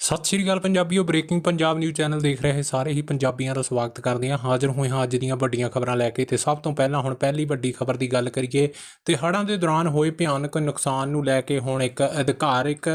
ਸਤਿ ਸ਼੍ਰੀ ਅਕਾਲ ਪੰਜਾਬੀਓ breaking Punjab news channel ਦੇਖ ਰਹੇ ਸਾਰੇ ਹੀ ਪੰਜਾਬੀਆਂ ਦਾ ਸਵਾਗਤ ਕਰਦੇ ਹਾਂ। ਹਾਜ਼ਰ ਹੋਏ ਹਾਂ ਅੱਜ ਦੀਆਂ ਵੱਡੀਆਂ ਖਬਰਾਂ ਲੈ ਕੇ ਤੇ ਸਭ ਤੋਂ ਪਹਿਲਾਂ ਹੁਣ ਪਹਿਲੀ ਵੱਡੀ ਖਬਰ ਦੀ ਗੱਲ ਕਰੀਏ ਤੇ ਹੜ੍ਹਾਂ ਦੇ ਦੌਰਾਨ ਹੋਏ ਭਿਆਨਕ ਨੁਕਸਾਨ ਨੂੰ ਲੈ ਕੇ ਹੁਣ ਇੱਕ ਅਧਿਕਾਰਿਕ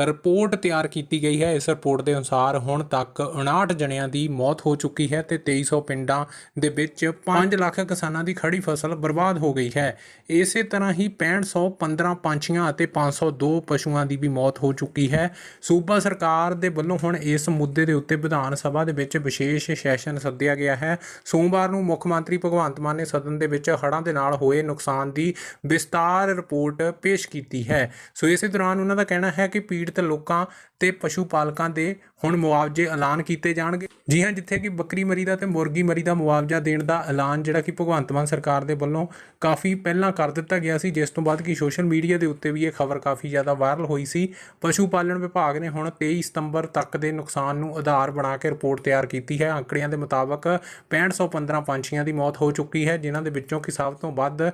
ਰਿਪੋਰਟ ਤਿਆਰ ਕੀਤੀ ਗਈ ਹੈ। ਇਸ ਰਿਪੋਰਟ ਦੇ ਅਨੁਸਾਰ ਹੁਣ ਤੱਕ 59 ਜਣਿਆਂ ਦੀ ਮੌਤ ਹੋ ਚੁੱਕੀ ਹੈ ਤੇ 2300 ਪਿੰਡਾਂ ਦੇ ਵਿੱਚ 5 ਲੱਖ ਕਿਸਾਨਾਂ ਦੀ ਖੜੀ ਫਸਲ ਬਰਬਾਦ ਹੋ ਗਈ ਹੈ। ਇਸੇ ਤਰ੍ਹਾਂ ਹੀ 6515 ਪੰਛੀਆਂ ਅਤੇ 502 ਪਸ਼ੂਆਂ ਦੀ ਵੀ ਮੌਤ ਹੋ ਚੁੱਕੀ ਹੈ। ਸੂਬਾ ਸਰਕਾਰ ਦੇ ਵੱਲੋਂ ਹੁਣ ਇਸ ਮੁੱਦੇ ਦੇ ਉੱਤੇ ਵਿਧਾਨ ਸਭਾ ਦੇ ਵਿੱਚ ਵਿਸ਼ੇਸ਼ ਸੈਸ਼ਨ ਸੱਦਿਆ ਗਿਆ ਹੈ। ਸੋਮਵਾਰ ਨੂੰ ਮੁੱਖ ਮੰਤਰੀ ਭਗਵੰਤ ਮਾਨ ਨੇ ਸਦਨ ਦੇ ਵਿੱਚ ਹੜ੍ਹਾਂ ਦੇ ਨਾਲ ਹੋਏ ਨੁਕਸਾਨ ਦੀ ਵਿਸਤਾਰ ਰਿਪੋਰਟ ਪੇਸ਼ ਕੀਤੀ ਹੈ। ਸੋ ਇਸੇ ਦੌਰਾਨ ਉਹਨਾਂ ਦਾ ਕਹਿਣਾ ਹੈ ਕਿ ਪੀੜਤ ਲੋਕਾਂ ਤੇ ਪਸ਼ੂ ਪਾਲਕਾਂ ਦੇ ਹੁਣ ਮੁਆਵਜ਼ੇ ਐਲਾਨ ਕੀਤੇ ਜਾਣਗੇ। ਜੀ ਹਾਂ, ਜਿੱਥੇ ਕਿ ਬੱਕਰੀ ਮਰੀ ਦਾ ਤੇ ਮੁਰਗੀ ਮਰੀ ਦਾ ਮੁਆਵਜ਼ਾ ਦੇਣ ਦਾ ਐਲਾਨ ਜਿਹੜਾ ਕਿ ਭਗਵੰਤ ਮਾਨ ਸਰਕਾਰ ਦੇ ਵੱਲੋਂ ਕਾਫੀ ਪਹਿਲਾਂ ਕਰ ਦਿੱਤਾ ਗਿਆ ਸੀ, ਜਿਸ ਤੋਂ ਬਾਅਦ ਕਿ ਸੋਸ਼ਲ ਮੀਡੀਆ ਦੇ ਉੱਤੇ ਵੀ ਇਹ ਖਬਰ ਕਾਫੀ ਜ਼ਿਆਦਾ ਵਾਇਰਲ ਹੋਈ ਸੀ। ਪਸ਼ੂ ਪਾਲਣ ਵਿਭਾਗ ਨੇ ਹੁਣ 23 ਸਤੰਬਰ ਤੱਕ ਦੇ ਨੁਕਸਾਨ ਨੂੰ ਆਧਾਰ ਬਣਾ ਕੇ ਰਿਪੋਰਟ ਤਿਆਰ ਕੀਤੀ ਹੈ। ਅੰਕੜਿਆਂ ਦੇ ਮੁਤਾਬਕ 6515 ਪੰਛੀਆਂ ਦੀ ਮੌਤ ਹੋ ਚੁੱਕੀ ਹੈ, ਜਿਨ੍ਹਾਂ ਦੇ ਵਿੱਚੋਂ ਕਿ ਸਭ ਤੋਂ ਵੱਧ